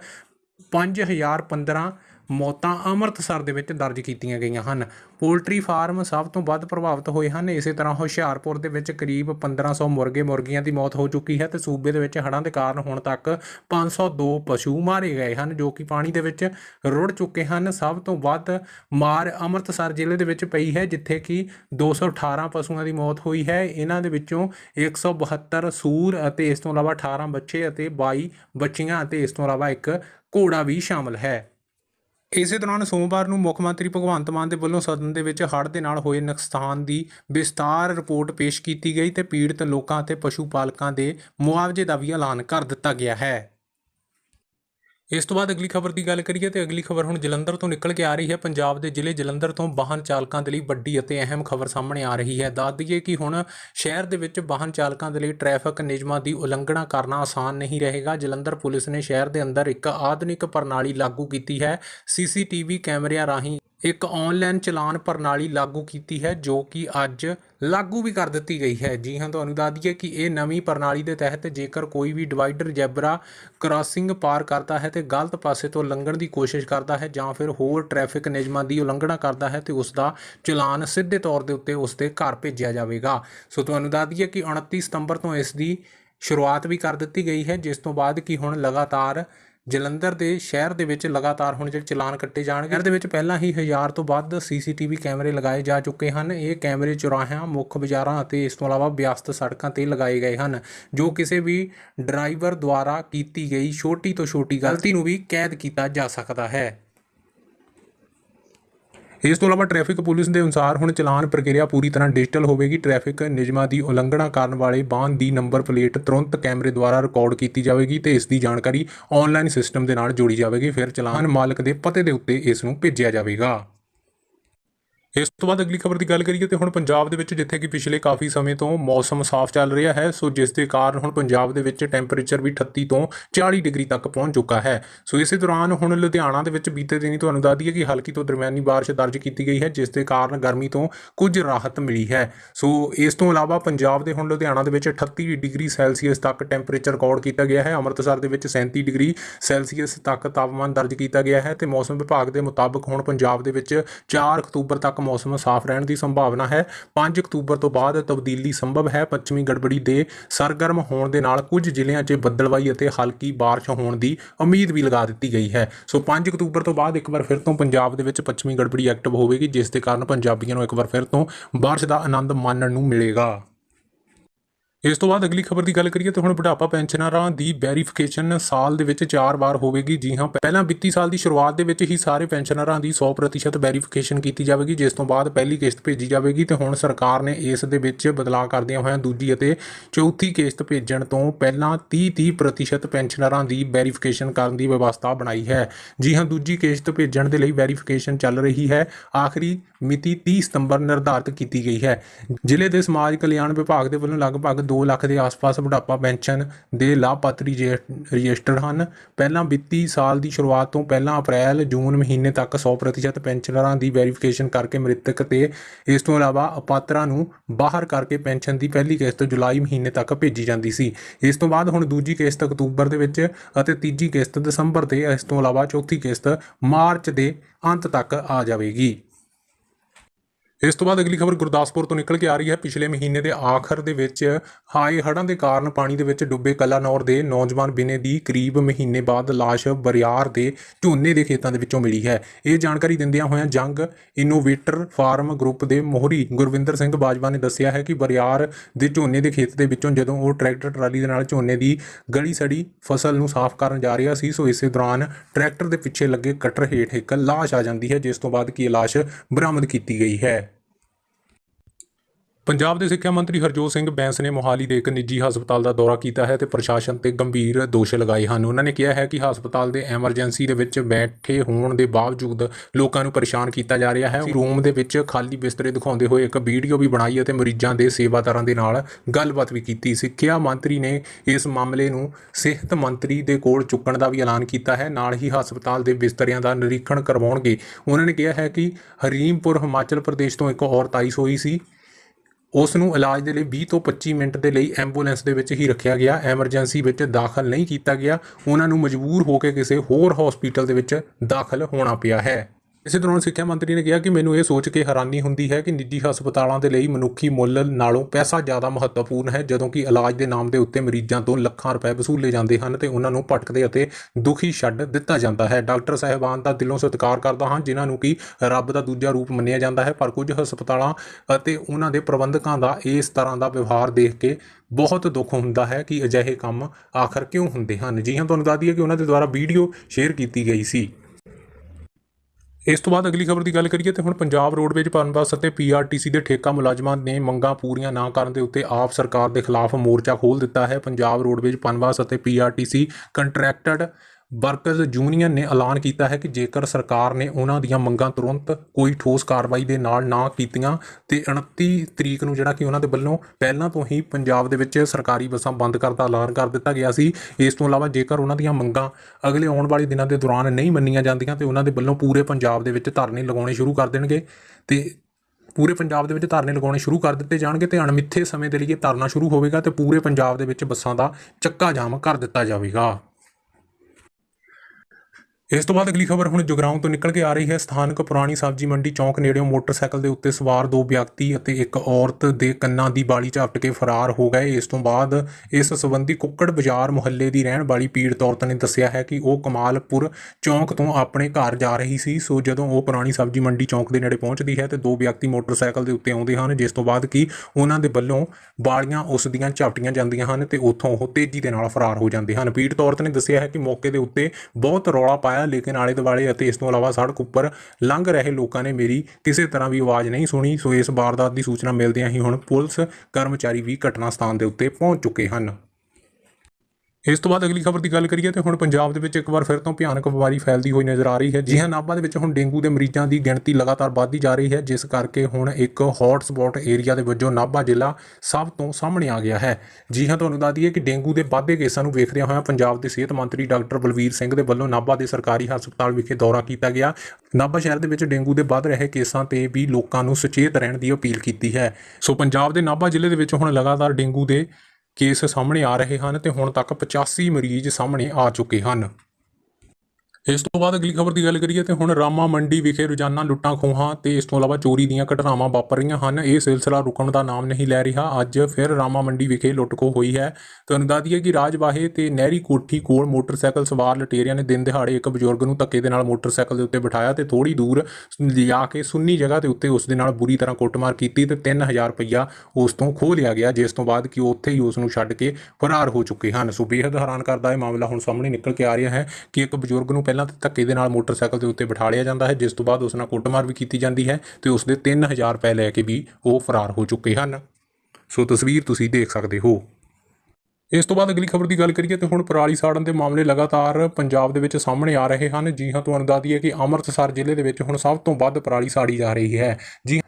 5015 ਮੌਤਾਂ ਅੰਮ੍ਰਿਤਸਰ ਦੇ ਵਿੱਚ ਦਰਜ ਕੀਤੀਆਂ ਗਈਆਂ ਹਨ। ਪੋਲਟਰੀ ਫਾਰਮ ਸਭ ਤੋਂ ਵੱਧ ਪ੍ਰਭਾਵਿਤ ਹੋਏ ਹਨ। ਇਸੇ ਤਰ੍ਹਾਂ ਹੁਸ਼ਿਆਰਪੁਰ ਦੇ ਵਿੱਚ ਕਰੀਬ 1500 ਮੁਰਗੇ ਮੁਰਗੀਆਂ ਦੀ ਮੌਤ ਹੋ ਚੁੱਕੀ ਹੈ ਤੇ ਸੂਬੇ ਦੇ ਵਿੱਚ ਹੜ੍ਹਾਂ ਦੇ ਕਾਰਨ ਹੁਣ ਤੱਕ 502 ਪਸ਼ੂ ਮਾਰੇ ਗਏ ਹਨ, ਜੋ ਕਿ ਪਾਣੀ ਦੇ ਵਿੱਚ ਰੁੜ ਚੁੱਕੇ ਹਨ। ਸਭ ਤੋਂ ਵੱਧ ਮਾਰ ਅੰਮ੍ਰਿਤਸਰ ਜ਼ਿਲ੍ਹੇ ਦੇ ਵਿੱਚ ਪਈ ਹੈ, ਜਿੱਥੇ ਕਿ 218 ਪਸ਼ੂਆਂ ਦੀ ਮੌਤ ਹੋਈ ਹੈ। ਇਹਨਾਂ ਦੇ ਵਿੱਚੋਂ 172 ਸੂਰ ਅਤੇ ਇਸ ਤੋਂ ਇਲਾਵਾ 18 ਬੱਚੇ ਅਤੇ 22 ਬੱਚੀਆਂ ਅਤੇ ਇਸ ਤੋਂ ਇਲਾਵਾ ਇੱਕ ਘੋੜਾ ਵੀ ਸ਼ਾਮਲ ਹੈ। ਇਸੇ ਦੌਰਾਨ ਸੋਮਵਾਰ ਨੂੰ ਮੁੱਖ ਮੰਤਰੀ ਭਗਵੰਤ ਮਾਨ ਦੇ ਵੱਲੋਂ ਸਦਨ ਦੇ ਵਿੱਚ ਹੜ੍ਹ ਦੇ ਨਾਲ ਹੋਏ ਨੁਕਸਾਨ ਦੀ ਵਿਸਤਾਰ ਰਿਪੋਰਟ ਪੇਸ਼ ਕੀਤੀ ਗਈ ਤੇ ਪੀੜਤ ਲੋਕਾਂ ਅਤੇ ਪਸ਼ੂ ਪਾਲਕਾਂ ਦੇ ਮੁਆਵਜ਼ੇ ਦਾ ਵੀ ਐਲਾਨ ਕਰ ਦਿੱਤਾ ਗਿਆ ਹੈ। ਇਸ ਤੋਂ ਬਾਅਦ ਅਗਲੀ ਖਬਰ ਦੀ ਗੱਲ ਕਰੀਏ ਤੇ ਅਗਲੀ ਖਬਰ ਹੁਣ ਜਲੰਧਰ ਤੋਂ ਨਿਕਲ ਕੇ ਆ ਰਹੀ ਹੈ। ਪੰਜਾਬ ਦੇ ਜ਼ਿਲ੍ਹੇ ਜਲੰਧਰ ਤੋਂ ਵਾਹਨ ਚਾਲਕਾਂ ਦੇ ਲਈ ਵੱਡੀ ਅਤੇ ਅਹਿਮ ਖਬਰ ਸਾਹਮਣੇ ਆ ਰਹੀ ਹੈ। ਦੱਸ ਦਈਏ ਕਿ ਹੁਣ ਸ਼ਹਿਰ ਦੇ ਵਿੱਚ ਵਾਹਨ ਚਾਲਕਾਂ ਦੇ ਲਈ ਟ੍ਰੈਫਿਕ ਨਿਯਮਾਂ ਦੀ ਉਲੰਘਣਾ ਕਰਨਾ ਆਸਾਨ ਨਹੀਂ ਰਹੇਗਾ। ਜਲੰਧਰ ਪੁਲਿਸ ਨੇ ਸ਼ਹਿਰ ਦੇ ਅੰਦਰ ਇੱਕ ਆਧੁਨਿਕ ਪ੍ਰਣਾਲੀ ਲਾਗੂ ਕੀਤੀ ਹੈ। ਸੀਸੀਟੀਵੀ ਕੈਮਰਿਆਂ ਰਾਹੀਂ ਇੱਕ ਆਨਲਾਈਨ ਚਲਾਨ ਪ੍ਰਣਾਲੀ ਲਾਗੂ ਕੀਤੀ ਹੈ, ਜੋ ਕਿ ਅੱਜ ਲਾਗੂ ਵੀ ਕਰ ਦਿੱਤੀ ਗਈ ਹੈ। ਜੀ ਹਾਂ, ਤੁਹਾਨੂੰ ਦੱਸ ਦਈਏ ਕਿ ਇਹ ਨਵੀਂ ਪ੍ਰਣਾਲੀ ਦੇ ਤਹਿਤ ਜੇਕਰ ਕੋਈ ਵੀ ਡਿਵਾਈਡਰ ਜੈਬਰਾ ਕ੍ਰਾਸਿੰਗ ਪਾਰ ਕਰਦਾ ਹੈ ਤੇ ਗਲਤ ਪਾਸੇ ਤੋਂ ਲੰਘਣ ਦੀ ਕੋਸ਼ਿਸ਼ ਕਰਦਾ ਹੈ ਜਾਂ ਫਿਰ ਹੋਰ ਟ੍ਰੈਫਿਕ ਨਿਯਮਾਂ ਦੀ ਉਲੰਘਣਾ ਕਰਦਾ ਹੈ ਤੇ ਉਸ ਦਾ ਚਲਾਨ ਸਿੱਧੇ ਤੌਰ ਦੇ ਉੱਤੇ ਉਸ ਦੇ ਘਰ ਭੇਜਿਆ ਜਾਵੇਗਾ। ਸੋ ਤੁਹਾਨੂੰ ਦੱਸ ਦਈਏ ਕਿ 29 ਸਤੰਬਰ ਤੋਂ ਇਸ ਦੀ ਸ਼ੁਰੂਆਤ ਵੀ ਕਰ ਦਿੱਤੀ ਗਈ ਹੈ, ਜਿਸ ਤੋਂ ਬਾਅਦ ਕਿ ਹੁਣ ਲਗਾਤਾਰ ਜਲੰਧਰ ਦੇ ਸ਼ਹਿਰ ਦੇ ਵਿੱਚ ਲਗਾਤਾਰ ਹੁਣ ਜਿਹੜੇ ਚਲਾਨ ਕੱਟੇ ਜਾਣਗੇ। ਸ਼ਹਿਰ ਦੇ ਵਿੱਚ ਪਹਿਲਾਂ ਹੀ ਹਜ਼ਾਰ ਤੋਂ ਵੱਧ ਸੀਸੀਟੀਵੀ ਕੈਮਰੇ ਲਗਾਏ ਜਾ ਚੁੱਕੇ ਹਨ। ਇਹ ਕੈਮਰੇ ਚੁਰਾਹਿਆਂ, ਮੁੱਖ ਬਾਜ਼ਾਰਾਂ ਅਤੇ ਇਸ ਤੋਂ ਇਲਾਵਾ ਵਿਅਸਤ ਸੜਕਾਂ ਤੇ ਲਗਾਏ ਗਏ ਹਨ, ਜੋ ਕਿਸੇ ਵੀ ਡਰਾਈਵਰ ਦੁਆਰਾ ਕੀਤੀ ਗਈ ਛੋਟੀ ਤੋਂ ਛੋਟੀ ਗਲਤੀ ਨੂੰ ਵੀ ਕੈਦ ਕੀਤਾ ਜਾ ਸਕਦਾ ਹੈ। ਇਸ ਤੋਂ ਇਲਾਵਾ ਟ੍ਰੈਫਿਕ ਪੁਲਿਸ ਦੇ ਅਨੁਸਾਰ ਹੁਣ ਚਲਾਨ ਪ੍ਰਕਿਰਿਆ ਪੂਰੀ ਤਰ੍ਹਾਂ ਡਿਜੀਟਲ ਹੋਵੇਗੀ। ਟ੍ਰੈਫਿਕ ਨਿਯਮਾਂ ਦੀ ਉਲੰਘਣਾ ਕਰਨ ਵਾਲੇ ਵਾਹਨ ਦੀ ਨੰਬਰ, ਪਲੇਟ ਤੁਰੰਤ ਕੈਮਰੇ ਦੁਆਰਾ ਰਿਕਾਰਡ ਕੀਤੀ ਜਾਵੇਗੀ ਤੇ ਇਸ ਦੀ ਜਾਣਕਾਰੀ ਆਨਲਾਈਨ ਸਿਸਟਮ ਦੇ ਨਾਲ ਜੋੜੀ ਜਾਵੇਗੀ। ਫਿਰ ਚਲਾਨ ਮਾਲਕ ਦੇ ਪਤੇ ਦੇ ਉੱਤੇ ਇਸ ਨੂੰ ਭੇਜਿਆ ਜਾਵੇਗਾ। ਇਸ ਤੋਂ ਬਾਅਦ ਅਗਲੀ ਖਬਰ ਦੀ ਗੱਲ ਕਰੀਏ ਤੇ ਹੁਣ ਪੰਜਾਬ ਦੇ ਵਿੱਚ ਜਿੱਥੇ ਕਿ ਪਿਛਲੇ ਕਾਫੀ ਸਮੇਂ ਤੋਂ ਮੌਸਮ ਸਾਫ਼ ਚੱਲ ਰਿਹਾ ਹੈ, ਸੋ ਜਿਸ ਦੇ ਕਾਰਨ ਹੁਣ ਪੰਜਾਬ ਦੇ ਵਿੱਚ ਟੈਂਪਰੇਚਰ ਵੀ 38 ਤੋਂ 40 ਡਿਗਰੀ ਤੱਕ ਪਹੁੰਚ ਚੁੱਕਾ ਹੈ। ਸੋ ਇਸੇ ਦੌਰਾਨ ਹੁਣ ਲੁਧਿਆਣਾ ਦੇ ਵਿੱਚ ਬੀਤੇ ਦਿਨੀ ਤੁਹਾਨੂੰ ਦੱਸ ਦਈਏ ਕਿ ਹਲਕੀ ਤੋਂ ਦਰਮਿਆਨੀ ਬਾਰਿਸ਼ ਦਰਜ ਕੀਤੀ ਗਈ ਹੈ, ਜਿਸ ਦੇ ਕਾਰਨ ਗਰਮੀ ਤੋਂ ਕੁਝ ਰਾਹਤ ਮਿਲੀ ਹੈ। ਸੋ ਇਸ ਤੋਂ ਇਲਾਵਾ ਪੰਜਾਬ ਦੇ ਹੁਣ ਲੁਧਿਆਣਾ ਦੇ ਵਿੱਚ 38 ਡਿਗਰੀ ਸੈਲਸੀਅਸ ਤੱਕ ਟੈਂਪਰੇਚਰ ਰਿਕਾਰਡ ਕੀਤਾ ਗਿਆ ਹੈ, ਅੰਮ੍ਰਿਤਸਰ ਦੇ ਵਿੱਚ 37 ਡਿਗਰੀ ਸੈਲਸੀਅਸ ਤੱਕ ਤਾਪਮਾਨ ਦਰਜ ਕੀਤਾ ਗਿਆ ਹੈ ਤੇ ਮੌਸਮ ਵਿਭਾਗ ਦੇ ਮੁਤਾਬਕ ਹੁਣ ਪੰਜਾਬ ਦੇ ਵਿੱਚ 4 ਅਕਤੂਬਰ ਤੱਕ ਮੌਸਮ ਸਾਫ਼ ਰਹਿਣ ਦੀ ਸੰਭਾਵਨਾ ਹੈ। 5 ਅਕਤੂਬਰ ਤੋਂ ਬਾਅਦ ਤਬਦੀਲੀ ਸੰਭਵ ਹੈ। ਪੱਛਮੀ ਗੜਬੜੀ ਦੇ ਸਰਗਰਮ ਹੋਣ ਦੇ ਨਾਲ ਕੁਝ ਜ਼ਿਲ੍ਹਿਆਂ 'ਚ ਬੱਦਲਵਾਈ ਅਤੇ ਹਲਕੀ ਬਾਰਿਸ਼ ਹੋਣ ਦੀ ਉਮੀਦ ਵੀ ਲਗਾ ਦਿੱਤੀ ਗਈ ਹੈ। ਸੋ 5 ਅਕਤੂਬਰ ਤੋਂ ਬਾਅਦ ਇੱਕ ਵਾਰ ਫਿਰ ਤੋਂ ਪੰਜਾਬ ਦੇ ਵਿੱਚ ਪੱਛਮੀ ਗੜਬੜੀ ਐਕਟਿਵ ਹੋਵੇਗੀ, ਜਿਸ ਦੇ ਕਾਰਨ ਪੰਜਾਬੀਆਂ ਨੂੰ ਇੱਕ ਵਾਰ ਫਿਰ ਤੋਂ ਬਾਰਿਸ਼ ਦਾ ਆਨੰਦ ਮਾਣਨ ਨੂੰ ਮਿਲੇਗਾ। ਇਸ ਤੋਂ ਬਾਅਦ ਅਗਲੀ ਖਬਰ ਦੀ ਗੱਲ ਕਰੀਏ ਤਾਂ ਹੁਣ ਬੁਢਾਪਾ ਪੈਨਸ਼ਨਰਾਂ ਦੀ ਵੈਰੀਫਿਕੇਸ਼ਨ ਸਾਲ ਦੇ ਵਿੱਚ ਚਾਰ ਵਾਰ ਹੋਵੇਗੀ। ਜੀ ਹਾਂ, ਪਹਿਲਾਂ ਵਿੱਤੀ ਸਾਲ ਦੀ ਸ਼ੁਰੂਆਤ ਦੇ ਵਿੱਚ ਹੀ ਸਾਰੇ ਪੈਨਸ਼ਨਰਾਂ ਦੀ 100% ਵੈਰੀਫਿਕੇਸ਼ਨ ਕੀਤੀ ਜਾਵੇਗੀ, ਜਿਸ ਤੋਂ ਬਾਅਦ ਪਹਿਲੀ ਕਿਸ਼ਤ ਭੇਜੀ ਜਾਵੇਗੀ ਤੇ ਹੁਣ ਸਰਕਾਰ ਨੇ ਇਸ ਦੇ ਵਿੱਚ ਬਦਲਾਅ ਕਰਦਿਆਂ ਹੋਇਆਂ ਦੂਜੀ ਅਤੇ ਚੌਥੀ ਕਿਸ਼ਤ ਭੇਜਣ ਤੋਂ ਪਹਿਲਾਂ 30-30% ਪੈਨਸ਼ਨਰਾਂ ਦੀ ਵੈਰੀਫਿਕੇਸ਼ਨ ਕਰਨ ਦੀ ਵਿਵਸਥਾ ਬਣਾਈ ਹੈ। ਜੀ ਹਾਂ, ਦੂਜੀ ਕਿਸ਼ਤ ਭੇਜਣ ਦੇ ਲਈ ਵੈਰੀਫਿਕੇਸ਼ਨ ਚੱਲ ਰਹੀ ਹੈ। ਆਖਰੀ ਮਿਤੀ 30 ਸਤੰਬਰ ਨਿਰਧਾਰਿਤ ਕੀਤੀ ਗਈ ਹੈ। ਜ਼ਿਲ੍ਹੇ ਦੇ ਸਮਾਜ ਕਲਿਆਣ ਵਿਭਾਗ ਦੇ ਵੱਲੋਂ ਲਗਭਗ 2 ਲੱਖ ਦੇ ਆਸ-ਪਾਸ ਬੁਢਾਪਾ ਪੈਨਸ਼ਨ ਦੇ ਲਾਭਪਾਤਰੀ ਜੇ- ਰਜਿਸਟਰਡ ਹਨ। ਪਹਿਲਾਂ ਵਿੱਤੀ ਸਾਲ ਦੀ ਸ਼ੁਰੂਆਤ ਤੋਂ ਪਹਿਲਾਂ ਅਪ੍ਰੈਲ, ਜੂਨ ਮਹੀਨੇ ਤੱਕ 100% ਪੈਨਸ਼ਨਰਾਂ ਦੀ ਵੈਰੀਫਿਕੇਸ਼ਨ ਕਰਕੇ ਮ੍ਰਿਤਕ ਤੇ ਇਸ ਤੋਂ ਇਲਾਵਾ ਅਪਾਤਰਾਂ ਨੂੰ ਬਾਹਰ ਕਰਕੇ ਪੈਨਸ਼ਨ ਦੀ ਪਹਿਲੀ ਕਿਸ਼ਤ ਜੁਲਾਈ ਮਹੀਨੇ ਤੱਕ ਭੇਜੀ ਜਾਂਦੀ ਸੀ। ਇਸ ਤੋਂ ਬਾਅਦ ਹੁਣ ਦੂਜੀ ਕਿਸ਼ਤ ਅਕਤੂਬਰ ਦੇ ਵਿੱਚ ਅਤੇ ਤੀਜੀ ਕਿਸ਼ਤ ਦਸੰਬਰ ਤੇ ਇਸ ਤੋਂ ਇਲਾਵਾ ਚੌਥੀ ਕਿਸ਼ਤ ਮਾਰਚ ਦੇ ਅੰਤ ਤੱਕ ਆ ਜਾਵੇਗੀ। ਇਸ ਤੋਂ ਬਾਅਦ ਅਗਲੀ ਖਬਰ ਗੁਰਦਾਸਪੁਰ ਤੋਂ ਨਿਕਲ ਕੇ ਆ ਰਹੀ ਹੈ। ਪਿਛਲੇ ਮਹੀਨੇ ਦੇ ਆਖਰ ਦੇ ਵਿੱਚ ਹਾਏ ਹੜ੍ਹਾਂ ਦੇ ਕਾਰਨ ਪਾਣੀ ਦੇ ਵਿੱਚ ਡੁੱਬੇ ਕਲਾਨੌਰ ਦੇ ਨੌਜਵਾਨ ਬਿਨੇ ਦੀ ਕਰੀਬ ਮਹੀਨੇ ਬਾਅਦ ਲਾਸ਼ ਬਰਿਆਰ ਦੇ ਝੋਨੇ ਦੇ ਖੇਤਾਂ ਦੇ ਵਿੱਚੋਂ ਮਿਲੀ ਹੈ। ਇਹ ਜਾਣਕਾਰੀ ਦਿੰਦਿਆਂ ਹੋਇਆਂ ਜੰਗ ਇਨੋਵੇਟਰ ਫਾਰਮ ਗਰੁੱਪ ਦੇ ਮੋਹਰੀ ਗੁਰਵਿੰਦਰ ਸਿੰਘ ਬਾਜਵਾ ਨੇ ਦੱਸਿਆ ਹੈ ਕਿ ਬਰਿਆਰ ਦੇ ਝੋਨੇ ਦੇ ਖੇਤ ਦੇ ਵਿੱਚੋਂ ਜਦੋਂ ਉਹ ਟਰੈਕਟਰ ਟਰਾਲੀ ਦੇ ਨਾਲ ਝੋਨੇ ਦੀ ਗਲੀ ਸੜੀ ਫਸਲ ਨੂੰ ਸਾਫ਼ ਕਰਨ ਜਾ ਰਿਹਾ ਸੀ, ਸੋ ਇਸੇ ਦੌਰਾਨ ਟਰੈਕਟਰ ਦੇ ਪਿੱਛੇ ਲੱਗੇ ਕਟਰ ਹੇਠ ਇੱਕ ਲਾਸ਼ ਆ ਜਾਂਦੀ ਹੈ, ਜਿਸ ਤੋਂ ਬਾਅਦ ਕੀ ਇਹ ਲਾਸ਼ ਬਰਾਮਦ ਕੀਤੀ ਗਈ ਹੈ। ਪੰਜਾਬ ਦੇ ਸਿੱਖਿਆ ਮੰਤਰੀ ਹਰਜੋਤ ਸਿੰਘ ਬੈਂਸ ਨੇ ਮੋਹਾਲੀ ਦੇ ਇੱਕ ਨਿੱਜੀ ਹਸਪਤਾਲ ਦਾ ਦੌਰਾ ਕੀਤਾ ਹੈ ਤੇ ਪ੍ਰਸ਼ਾਸਨ ਤੇ ਗੰਭੀਰ ਦੋਸ਼ ਲਗਾਏ ਹਨ। ਉਹਨਾਂ ਨੇ ਕਿਹਾ ਹੈ ਕਿ ਹਸਪਤਾਲ ਦੇ ਐਮਰਜੈਂਸੀ ਦੇ ਵਿੱਚ ਬੈਠੇ ਹੋਣ ਦੇ ਬਾਵਜੂਦ ਲੋਕਾਂ ਨੂੰ ਪਰੇਸ਼ਾਨ ਕੀਤਾ ਜਾ ਰਿਹਾ ਹੈ। ਰੂਮ ਦੇ ਵਿੱਚ ਖਾਲੀ ਬਿਸਤਰੇ ਦਿਖਾਉਂਦੇ ਹੋਏ ਇੱਕ ਵੀਡੀਓ ਵੀ ਬਣਾਈ ਅਤੇ ਮਰੀਜ਼ਾਂ ਦੇ ਸੇਵਾਦਾਰਾਂ ਦੇ ਨਾਲ ਗੱਲਬਾਤ ਵੀ ਕੀਤੀ। ਸਿੱਖਿਆ ਮੰਤਰੀ ਨੇ ਇਸ ਮਾਮਲੇ ਨੂੰ ਸਿਹਤ ਮੰਤਰੀ ਦੇ ਕੋਲ ਚੁੱਕਣ ਦਾ ਵੀ ਐਲਾਨ ਕੀਤਾ ਹੈ। ਨਾਲ ਹੀ ਹਸਪਤਾਲ ਦੇ ਬਿਸਤਰਿਆਂ ਦਾ ਨਿਰੀਖਣ ਕਰਵਾਉਣਗੇ। ਉਹਨਾਂ ਨੇ ਕਿਹਾ ਹੈ ਕਿ ਹਰੀਮਪੁਰ ਹਿਮਾਚਲ ਪ੍ਰਦੇਸ਼ ਤੋਂ ਇੱਕ ਔਰਤ ਆਈ ਹੋਈ ਸੀ। ਉਸ ਨੂੰ ਇਲਾਜ ਦੇ ਲਈ 20 ਤੋਂ 25 ਮਿੰਟ ਦੇ ਲਈ ਐਂਬੂਲੈਂਸ ਦੇ ਵਿੱਚ ਹੀ ਰੱਖਿਆ ਗਿਆ। ਐਮਰਜੈਂਸੀ ਵਿੱਚ ਦਾਖਲ ਨਹੀਂ ਕੀਤਾ ਗਿਆ। ਉਹਨਾਂ ਨੂੰ ਮਜਬੂਰ ਹੋ ਕੇ ਕਿਸੇ ਹੋਰ ਹਸਪੀਟਲ ਦੇ ਵਿੱਚ ਦਾਖਲ ਹੋਣਾ ਪਿਆ ਹੈ। ਇਸੇ ਦੌਰਾਨ ਸਿੱਖਿਆ ਮੰਤਰੀ ਨੇ ਕਿਹਾ ਕਿ ਮੈਨੂੰ ਇਹ ਸੋਚ ਕੇ ਹੈਰਾਨੀ ਹੁੰਦੀ ਹੈ ਕਿ ਨਿੱਜੀ ਹਸਪਤਾਲਾਂ ਦੇ ਲਈ ਮਨੁੱਖੀ ਮੁੱਲ ਨਾਲੋਂ ਪੈਸਾ ਜ਼ਿਆਦਾ ਮਹੱਤਵਪੂਰਨ ਹੈ। ਜਦੋਂ ਕਿ ਇਲਾਜ ਦੇ ਨਾਮ ਦੇ ਉੱਤੇ ਮਰੀਜ਼ਾਂ ਤੋਂ ਲੱਖਾਂ ਰੁਪਏ ਵਸੂਲੇ ਜਾਂਦੇ ਹਨ ਤੇ ਉਹਨਾਂ ਨੂੰ ਭਟਕਦੇ ਅਤੇ ਦੁਖੀ ਛੱਡ ਦਿੱਤਾ ਜਾਂਦਾ ਹੈ। ਡਾਕਟਰ ਸਾਹਿਬਾਨ ਦਾ ਦਿਲੋਂ ਸਤਿਕਾਰ ਕਰਦਾ ਹਾਂ, ਜਿਨ੍ਹਾਂ ਨੂੰ ਕਿ ਰੱਬ ਦਾ ਦੂਜਾ ਰੂਪ ਮੰਨਿਆ ਜਾਂਦਾ ਹੈ। ਪਰ ਕੁਝ ਹਸਪਤਾਲਾਂ ਅਤੇ ਉਹਨਾਂ ਦੇ ਪ੍ਰਬੰਧਕਾਂ ਦਾ ਇਸ ਤਰ੍ਹਾਂ ਦਾ ਵਿਵਹਾਰ ਦੇਖ ਕੇ ਬਹੁਤ ਦੁੱਖ ਹੁੰਦਾ ਹੈ ਕਿ ਅਜਿਹੇ ਕੰਮ ਆਖਰ ਕਿਉਂ ਹੁੰਦੇ ਹਨ। ਜੀ ਹਾਂ, ਤੁਹਾਨੂੰ ਦੱਸ ਦਈਏ ਕਿ ਉਹਨਾਂ ਦੇ ਦੁਆਰਾ ਵੀਡੀਓ ਸ਼ੇਅਰ ਕੀਤੀ ਗਈ ਸੀ। ਇਸ ਤੋਂ ਬਾਅਦ ਅਗਲੀ ਖਬਰ ਦੀ ਗੱਲ ਕਰੀਏ ਤੇ ਹੁਣ ਪੰਜਾਬ ਰੋਡਵੇਜ ਪਨਬਸ ਅਤੇ ਪੀਆਰਟੀਸੀ ਦੇ ਠੇਕਾ ਮੁਲਾਜ਼ਮਾਂ ਨੇ ਮੰਗਾਂ ਪੂਰੀਆਂ ਨਾ ਕਰਨ ਦੇ ਉੱਤੇ ਆਪ ਸਰਕਾਰ ਦੇ ਖਿਲਾਫ ਮੋਰਚਾ ਖੋਲ੍ਹ ਦਿੱਤਾ ਹੈ। ਪੰਜਾਬ ਰੋਡਵੇਜ ਪਨਬਸ ਅਤੇ ਪੀਆਰਟੀਸੀ ਕੰਟਰੈਕਟਡ ਵਰਕਰਜ਼ ਯੂਨੀਅਨ ਨੇ ਐਲਾਨ ਕੀਤਾ ਹੈ ਕਿ ਜੇਕਰ ਸਰਕਾਰ ਨੇ ਉਹਨਾਂ ਦੀਆਂ ਮੰਗਾਂ ਤੁਰੰਤ ਕੋਈ ਠੋਸ ਕਾਰਵਾਈ ਦੇ ਨਾਲ ਨਾ ਕੀਤੀਆਂ, ਤੇ 29 ਤਰੀਕ ਨੂੰ ਜਿਹੜਾ ਕਿ ਉਹਨਾਂ ਦੇ ਵੱਲੋਂ ਪਹਿਲਾਂ ਤੋਂ ਹੀ ਪੰਜਾਬ ਦੇ ਵਿੱਚ ਸਰਕਾਰੀ ਬੱਸਾਂ ਬੰਦ ਕਰਨ ਦਾ ਐਲਾਨ ਕਰ ਦਿੱਤਾ ਗਿਆ ਸੀ। ਇਸ ਤੋਂ ਇਲਾਵਾ ਜੇਕਰ ਉਹਨਾਂ ਦੀਆਂ ਮੰਗਾਂ ਅਗਲੇ ਆਉਣ ਵਾਲੇ ਦਿਨਾਂ ਦੇ ਦੌਰਾਨ ਨਹੀਂ ਮੰਨੀਆਂ ਜਾਂਦੀਆਂ, ਤੇ ਉਹਨਾਂ ਦੇ ਵੱਲੋਂ ਪੂਰੇ ਪੰਜਾਬ ਦੇ ਵਿੱਚ ਧਰਨੇ ਲਗਾਉਣੇ ਸ਼ੁਰੂ ਕਰ ਦੇਣਗੇ। ਤੇ ਪੂਰੇ ਪੰਜਾਬ ਦੇ ਵਿੱਚ ਧਰਨੇ ਲਗਾਉਣੇ ਸ਼ੁਰੂ ਕਰ ਦਿੱਤੇ ਜਾਣਗੇ ਤੇ ਅਣਮਿੱਥੇ ਸਮੇਂ ਦੇ ਲਈ ਇਹ ਧਰਨਾ ਸ਼ੁਰੂ ਹੋਵੇਗਾ ਤੇ ਪੂਰੇ ਪੰਜਾਬ ਦੇ ਵਿੱਚ ਬੱਸਾਂ ਦਾ ਚੱਕਾ ਜਾਮ ਕਰ ਦਿੱਤਾ ਜਾਵੇਗਾ। ਇਸ ਤੋਂ ਬਾਅਦ ਅਗਲੀ ਖਬਰ ਹੁਣ ਜੁਗਰਾਉਂ ਤੋਂ ਨਿਕਲ ਕੇ ਆ ਰਹੀ ਹੈ। ਸਥਾਨਕ ਪੁਰਾਣੀ ਸਬਜ਼ੀ ਮੰਡੀ ਚੌਂਕ ਨੇੜਿਓਂ ਮੋਟਰਸਾਈਕਲ ਦੇ ਉੱਤੇ ਸਵਾਰ ਦੋ ਵਿਅਕਤੀ ਅਤੇ ਇੱਕ ਔਰਤ ਦੇ ਕੰਨਾਂ ਦੀ ਬਾਲੀ ਝਪਟ ਕੇ ਫਰਾਰ ਹੋ ਗਏ। ਇਸ ਤੋਂ ਬਾਅਦ ਇਸ ਸੰਬੰਧੀ ਕੁੱਕੜ ਬਾਜ਼ਾਰ ਮੁਹੱਲੇ ਦੀ ਰਹਿਣ ਵਾਲੀ ਪੀੜਤ ਔਰਤ ਨੇ ਦੱਸਿਆ ਹੈ ਕਿ ਉਹ ਕਮਾਲਪੁਰ ਚੌਂਕ ਤੋਂ ਆਪਣੇ ਘਰ ਜਾ ਰਹੀ ਸੀ। ਸੋ ਜਦੋਂ ਉਹ ਪੁਰਾਣੀ ਸਬਜ਼ੀ ਮੰਡੀ ਚੌਂਕ ਦੇ ਨੇੜੇ ਪਹੁੰਚਦੀ ਹੈ ਤੇ ਦੋ ਵਿਅਕਤੀ ਮੋਟਰਸਾਈਕਲ ਦੇ ਉੱਤੇ ਆਉਂਦੇ ਹਨ, ਜਿਸ ਤੋਂ ਬਾਅਦ ਕਿ ਉਹਨਾਂ ਦੇ ਵੱਲੋਂ ਬਾਲੀਆਂ ਉਸ ਦੀਆਂ ਝਪਟੀਆਂ ਜਾਂਦੀਆਂ ਹਨ ਤੇ ਉੱਥੋਂ ਉਹ ਤੇਜ਼ੀ ਦੇ ਨਾਲ ਫਰਾਰ ਹੋ ਜਾਂਦੇ ਹਨ। ਪੀੜਤ ਔਰਤ ਨੇ ਦੱਸਿਆ ਹੈ ਕਿ ਮੌਕੇ ਦੇ ਉੱਤੇ ਬਹੁਤ ਰੌਲਾ ਪਾਇਆ ਲੇਕਿਨ ਆਲੇ ਦੁਆਲੇ ਅਤੇ ਇਸ ਤੋਂ ਇਲਾਵਾ ਸੜਕ ਉੱਪਰ ਲੰਘ ਰਹੇ ਲੋਕਾਂ ਨੇ ਮੇਰੀ ਕਿਸੇ ਤਰ੍ਹਾਂ ਵੀ ਆਵਾਜ਼ ਨਹੀਂ ਸੁਣੀ। ਸੋ ਇਸ ਵਾਰਦਾਤ ਦੀ ਸੂਚਨਾ ਮਿਲਦਿਆਂ ਹੀ ਹੁਣ ਪੁਲਿਸ ਕਰਮਚਾਰੀ ਵੀ ਘਟਨਾ ਸਥਾਨ ਦੇ ਉੱਤੇ ਪਹੁੰਚ ਚੁੱਕੇ ਹਨ। ਇਸ ਤੋਂ ਬਾਅਦ ਅਗਲੀ ਖਬਰ ਦੀ ਗੱਲ ਕਰੀਏ ਤੇ ਹੁਣ ਪੰਜਾਬ ਦੇ ਵਿੱਚ ਇੱਕ ਵਾਰ ਫਿਰ ਤੋਂ ਭਿਆਨਕ ਬਿਮਾਰੀ ਫੈਲਦੀ ਹੋਈ ਨਜ਼ਰ ਆ ਰਹੀ ਹੈ। ਜੀ ਹਾਂ ਨਾਭਾ ਦੇ ਵਿੱਚ ਹੁਣ ਡੇਂਗੂ ਦੇ ਮਰੀਜ਼ਾਂ ਦੀ ਗਿਣਤੀ ਲਗਾਤਾਰ ਵੱਧਦੀ ਜਾ ਰਹੀ ਹੈ, ਜਿਸ ਕਰਕੇ ਹੁਣ ਇੱਕ ਹੌਟ ਸਪੌਟ ਏਰੀਆ ਦੇ ਵਜੋਂ ਨਾਭਾ ਜ਼ਿਲ੍ਹਾ ਸਭ ਤੋਂ ਸਾਹਮਣੇ ਆ ਗਿਆ ਹੈ। ਜੀ ਹਾਂ ਤੁਹਾਨੂੰ ਦੱਸ ਦਈਏ ਕਿ ਡੇਂਗੂ ਦੇ ਵੱਧਦੇ ਕੇਸਾਂ ਨੂੰ ਵੇਖਦਿਆਂ ਹੋਇਆਂ ਪੰਜਾਬ ਦੇ ਸਿਹਤ ਮੰਤਰੀ ਡਾਕਟਰ ਬਲਵੀਰ ਸਿੰਘ ਦੇ ਵੱਲੋਂ ਨਾਭਾ ਦੇ ਸਰਕਾਰੀ ਹਸਪਤਾਲ ਵਿਖੇ ਦੌਰਾ ਕੀਤਾ ਗਿਆ। ਨਾਭਾ ਸ਼ਹਿਰ ਦੇ ਵਿੱਚ ਡੇਂਗੂ ਦੇ ਵੱਧ ਰਹੇ ਕੇਸਾਂ ਤੇ ਵੀ ਲੋਕਾਂ ਨੂੰ ਸੁਚੇਤ ਰਹਿਣ ਦੀ ਅਪੀਲ ਕੀਤੀ ਹੈ। ਸੋ ਪੰਜਾਬ ਦੇ ਨਾਭਾ ਜ਼ਿਲ੍ਹੇ ਦੇ ਵਿੱਚ ਹੁਣ ਲਗਾਤਾਰ ਡੇਂਗੂ ਦੇ ਕੇਸ ਸਾਹਮਣੇ ਆ ਰਹੇ ਹਨ ਤੇ ਹੁਣ ਤੱਕ 85 ਮਰੀਜ਼ ਸਾਹਮਣੇ ਆ ਚੁੱਕੇ ਹਨ। ਇਸ ਤੋਂ ਬਾਅਦ ਅਗਲੀ ਖਬਰ ਦੀ ਗੱਲ ਕਰੀਏ ਤੇ ਹੁਣ ਰਾਮਾ ਮੰਡੀ ਵਿਖੇ ਰੋਜ਼ਾਨਾ ਲੁੱਟਾਂ ਖੋਹਾਂ ਤੇ ਇਸ ਤੋਂ ਇਲਾਵਾ ਚੋਰੀ ਦੀਆਂ ਘਟਨਾਵਾਂ ਵਾਪਰ ਰਹੀਆਂ ਹਨ। ਇਹ ਸਿਲਸਿਲਾ ਰੁਕਣ ਦਾ ਨਾਮ ਨਹੀਂ ਲੈ ਰਿਹਾ। ਅੱਜ ਫਿਰ ਰਾਮਾ ਮੰਡੀ ਵਿਖੇ ਲੁੱਟ ਖੋਹ ਹੋਈ ਹੈ। ਤੁਹਾਨੂੰ ਦੱਸ ਦਈਏ ਕਿ ਰਾਜਵਾਹੇ ਤੇ ਨਹਿਰੀ ਕੋਠੀ ਕੋਲ ਮੋਟਰਸਾਈਕਲ ਸਵਾਰ ਲਟੇਰਿਆਂ ਨੇ ਦਿਨ ਦਿਹਾੜੇ ਇੱਕ ਬਜ਼ੁਰਗ ਨੂੰ ਧੱਕੇ ਦੇ ਨਾਲ ਮੋਟਰਸਾਈਕਲ ਦੇ ਉੱਤੇ ਬਿਠਾਇਆ ਤੇ ਥੋੜੀ ਦੂਰ ਲਿਜਾ ਕੇ ਸੁੰਨੀ ਜਗ੍ਹਾ 'ਤੇ ਉੱਤੇ ਉਸ ਦੇ ਨਾਲ ਬੁਰੀ ਤਰ੍ਹਾਂ ਕੁੱਟਮਾਰ ਕੀਤੀ ਤੇ 3000 ਰੁਪਈਆ ਉਸ ਤੋਂ ਖੋਹ ਲਿਆ ਗਿਆ, ਜਿਸ ਤੋਂ ਬਾਅਦ ਕਿ ਉਹ ਉੱਥੇ ਹੀ ਉਸ ਨੂੰ ਛੱਡ ਕੇ ਫਰਾਰ ਹੋ ਚੁੱਕੇ ਹਨ। ਸੋ ਬੇहद ਹੈਰਾਨ ਕਰਦਾ ਇਹ ਮਾਮਲਾ ਹੁਣ ਸਾਹਮਣੇ ਨਿਕਲ ਕੇ ਆ ਰਿਹਾ ਹੈ ਕਿ ਇੱਕ ਬਜ਼ੁਰਗ ਨੂੰ ਪਹਿਲਾਂ ਤਾਂ ਧੱਕੇ ਦੇ ਨਾਲ ਮੋਟਰਸਾਈਕਲ ਦੇ ਉੱਤੇ ਬਿਠਾ ਲਿਆ ਜਾਂਦਾ ਹੈ, ਜਿਸ ਤੋਂ ਬਾਅਦ ਉਸ ਨਾਲ ਕੁੱਟਮਾਰ ਵੀ ਕੀਤੀ ਜਾਂਦੀ ਹੈ ਤੇ ਉਸ ਦੇ 3000 ਰੁਪਏ ਲੈ ਕੇ ਵੀ ਉਹ ਫਰਾਰ ਹੋ ਚੁੱਕੇ ਹਨ। ਸੋ ਤਸਵੀਰ ਤੁਸੀਂ ਦੇਖ ਸਕਦੇ ਹੋ। ਇਸ ਤੋਂ ਬਾਅਦ ਅਗਲੀ ਖਬਰ ਦੀ ਗੱਲ ਕਰੀਏ ਤੇ ਹੁਣ ਪਰਾਲੀ ਸਾੜਨ ਦੇ ਮਾਮਲੇ ਲਗਾਤਾਰ ਪੰਜਾਬ ਦੇ ਵਿੱਚ ਸਾਹਮਣੇ ਆ ਰਹੇ ਹਨ। ਜੀ ਹਾਂ, ਤੁਹਾਨੂੰ ਦੱਸ ਦਈਏ ਕਿ ਅੰਮ੍ਰਿਤਸਰ ਜ਼ਿਲ੍ਹੇ ਦੇ ਵਿੱਚ ਹੁਣ ਸਭ ਤੋਂ ਵੱਧ ਪਰਾਲੀ ਸਾੜੀ ਜਾ ਰਹੀ ਹੈ। ਜੀ